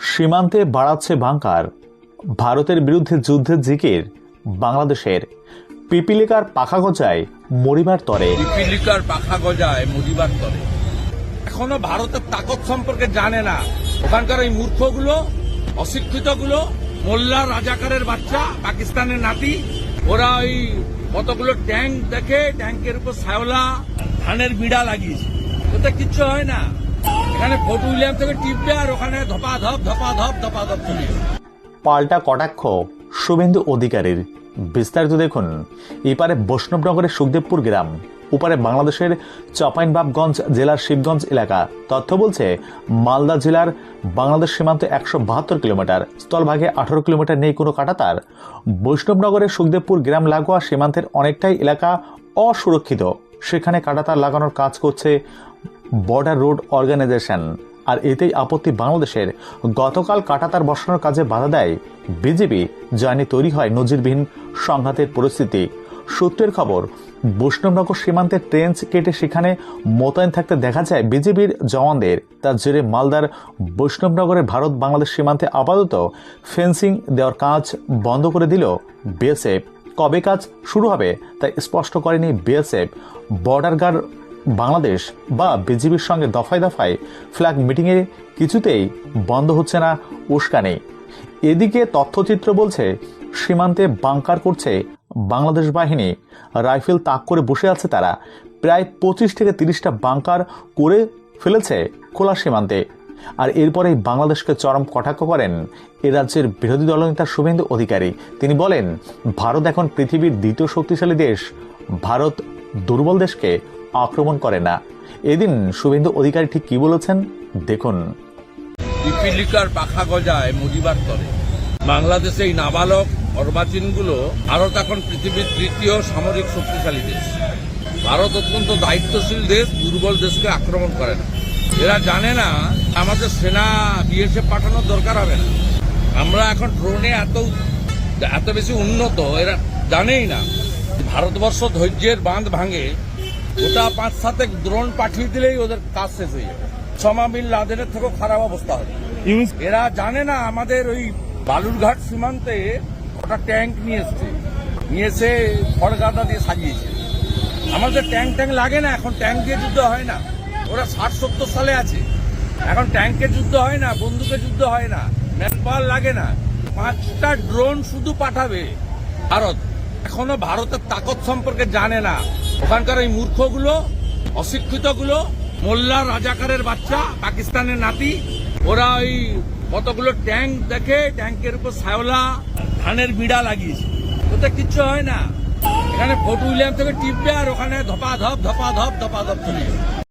সীমান্তে বাড়াচ্ছে বাংকার। ভারতের বিরুদ্ধে যুদ্ধের জিকির, বাংলাদেশের। পিপিলিকার পাখা গজায়, মরিবার তরে। পিপিলিকার পাখা গজায়, মরিবার তরে। এখনও ভারতের তাকত সম্পর্কে জানে না। ওখানকার ওই মূর্খগুলো, অশিক্ষিতগুলো, মোল্লা রাজাকারের বাচ্চা, পাকিস্তানের নাতি, ওরা ওই কতগুলো ট্যাঙ্ক দেখে, ট্যাঙ্কের উপর শ্যাওলা, ধানের বিড়া লাগিয়েছে। ওতে কিচ্ছু হয় না। এখানে ফোর্ট উইলিয়াম থেকে টিপবে আর ওখানে ধপা ধপ ধপা ধপ ধপা ধপ চলে পাল্টা কটাক্ষ শুভেন্দু অধিকারীর। বিস্তারিত দেখুন, এপারে বৈষ্ণবনগরের সুখদেবপুর গ্রাম, ওপারে বাংলাদেশের চাপাইনবাবগঞ্জ জেলার শিবগঞ্জ এলাকা। তথ্য বলছে, মালদা জেলার বাংলাদেশ সীমান্ত একশো বাহাত্তর কিলোমিটার, স্থলভাগে আঠারো কিলোমিটার নেই কোনো কাটাতার বৈষ্ণবনগরের সুখদেবপুর গ্রাম লাগোয়া সীমান্তের অনেকটাই এলাকা অসুরক্ষিত। সেখানে কাটাতার লাগানোর কাজ করছে বর্ডার রোড অর্গানাইজেশন আর এতেই আপত্তি বাংলাদেশের। গতকাল কাটাতার বসানোর কাজে বাধা দেয় বিজেপি নিয়ে তৈরি হয় নজিরবিহীন সংঘাতের পরিস্থিতি। সূত্রের খবর, বৈষ্ণবনগর সীমান্তে ট্রেঞ্চ কেটে সেখানে মোতায়েন থাকতে দেখা যায় বিজেপির জওয়ানদের। তার জেরে মালদার বৈষ্ণবনগরের ভারত বাংলাদেশ সীমান্তে আপাতত ফেন্সিং দেওয়ার কাজ বন্ধ করে দিল বিএসএফ কবে কাজ শুরু হবে তা স্পষ্ট করেনি বিএসএফ বর্ডার গার্ড বাংলাদেশ বা বিজেপির সঙ্গে দফায় দফায় ফ্ল্যাগ মিটিংয়ে কিছুতেই বন্ধ হচ্ছে না উস্কানি এদিকে তথ্যচিত্র বলছে, সীমান্তে বাংকার করছে বাংলাদেশ বাহিনী। রাইফেল তাক করে বসে আছে তারা। প্রায় পঁচিশ থেকে তিরিশটা বাংকার করে ফেলেছে খোলা সীমান্তে। আর এরপরেই বাংলাদেশকে চরম কটাক্ষ করেন এ রাজ্যের বিরোধী দলনেতা শুভেন্দু অধিকারী। তিনি বলেন, ভারত এখন পৃথিবীর দ্বিতীয় শক্তিশালী দেশ। ভারত দুর্বল দেশকে আক্রমণ করে না। এদিন শুভেন্দু অধিকারী ঠিক কি বলেছেন, দেখুন। পিপিলিকার পাখা গজায় মুজিবার তরে। বাংলাদেশে এই নাবালক, অর্বাচীনগুলো ভারত এখন পৃথিবীর তৃতীয় সামরিক শক্তিশালী দেশ। ভারত অত্যন্ত দায়িত্বশীল দেশ, দুর্বল দেশকে আক্রমণ করে না। এরা জানে না আমাদের সেনা বিএসএফ পাঠানোর দরকার হবে না। আমরা এখন ড্রোনে এত এত বেশি উন্নত, এরা জানেই না। ভারতবর্ষ ধৈর্যের বাঁধ ভাঙে ওটা পাঁচ সাথে ড্রোন পাঠিয়ে দিলেই ওদের কাজ শেষ হয়ে যাবে। বিন লাদেনের থেকেও খারাপ অবস্থা হবে এরা জানে না আমাদের ওই বালুরঘাট সীমান্তে ওটা ট্যাঙ্ক নিয়ে এসছে। নিয়ে এসে খড়গাদা দিয়ে সাজিয়েছে। আমাদের ট্যাঙ্ক ট্যাঙ্ক লাগে না এখন ট্যাঙ্ক দিয়ে যুদ্ধ হয় না। ওরা ষাট সত্তর সালে আছে। এখন ট্যাঙ্কে যুদ্ধ হয় না বন্দুকে যুদ্ধ হয় না ম্যান পাওয়ার লাগে না। পাঁচটা ড্রোন শুধু পাঠাবে ভারত। এখনও ভারতের তাকত সম্পর্কে জানে না। ওখানকার ওই মূর্খগুলো, অশিক্ষিতগুলো, মোল্লা রাজাকারের বাচ্চা, পাকিস্তানের নাতি, ওরা ওই কতগুলো ট্যাঙ্ক দেখে, ট্যাঙ্কের উপর সায়লা ধানের বিড়া লাগিয়েছে ওতে কিচ্ছু হয় না এখানে ফোর্ট উইলিয়াম থেকে টিপবে আর ওখানে ধপা ধপ ধপা ধপ ধপা ধপ চলে।